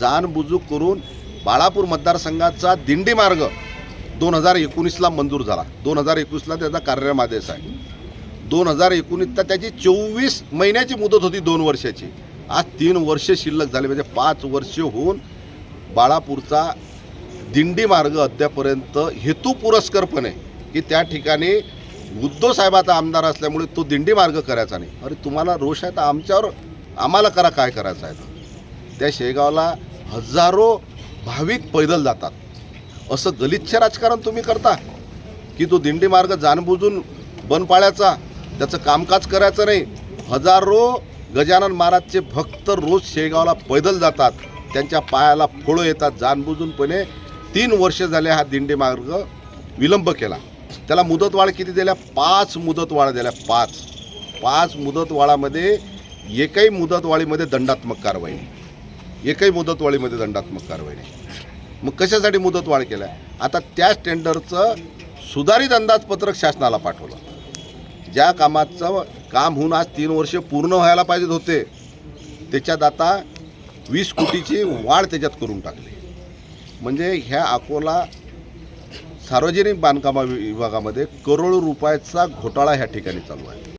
जाणबुजूक करून बाळापूर मतदारसंघाचा दिंडी मार्ग दोन हजार एकोणीसला मंजूर झाला. दोन हजार एकवीसला त्याचा कार्यक्रमादेश आहे. दोन हजार एकोणीसला त्याची चोवीस महिन्याची मुदत होती दोन वर्षाची. आज तीन वर्ष शिल्लक झाले. म्हणजे पाच वर्ष होऊन बाळापूरचा दिंडी मार्ग अद्यापर्यंत हेतू पुरस्करपणे की त्या ठिकाणी उद्धव साहेबाचा आमदार असल्यामुळे तो दिंडी मार्ग करायचा नाही. अरे तुम्हाला रोष आहे तर आमच्यावर आम्हाला करा काय करायचं आहे? तर. त्या शेगावला हजारो भाविक पैदल जातात. असं गलिच्छ राजकारण तुम्ही करता की तो दिंडी मार्ग जाणबुजून बंद पाळायचा त्याचं कामकाज करायचं नाही. हजारो गजानन महाराजचे भक्त रोज शेगावला पैदल जातात. त्यांच्या पायाला फोळं येतात. जाणबुजूनपणे तीन वर्ष झाले हा दिंडी मार्ग विलंब केला. त्याला मुदतवाढ किती दिल्या? पाच मुदतवाढ दिल्या. पाच. पाच मुदतवाढामध्ये एकही मुदतवाढीमध्ये दंडात्मक कारवाई नाही. एकही मुदतवाढीमध्ये दंडात्मक कारवाई नाही. मग कशासाठी मुदतवाढ केल्या? आता त्याच टेंडरचं सुधारित अंदाजपत्रक शासनाला पाठवलं. ज्या कामाचं काम होऊन आज तीन वर्ष पूर्ण व्हायला पाहिजेत होते त्याच्यात आता वीस कोटीची वाढ त्याच्यात करून टाकली. म्हणजे ह्या अकोला सार्वजनिक बांधकामा विभागामध्ये करोडो रुपयाचा घोटाळा ह्या ठिकाणी चालू आहे.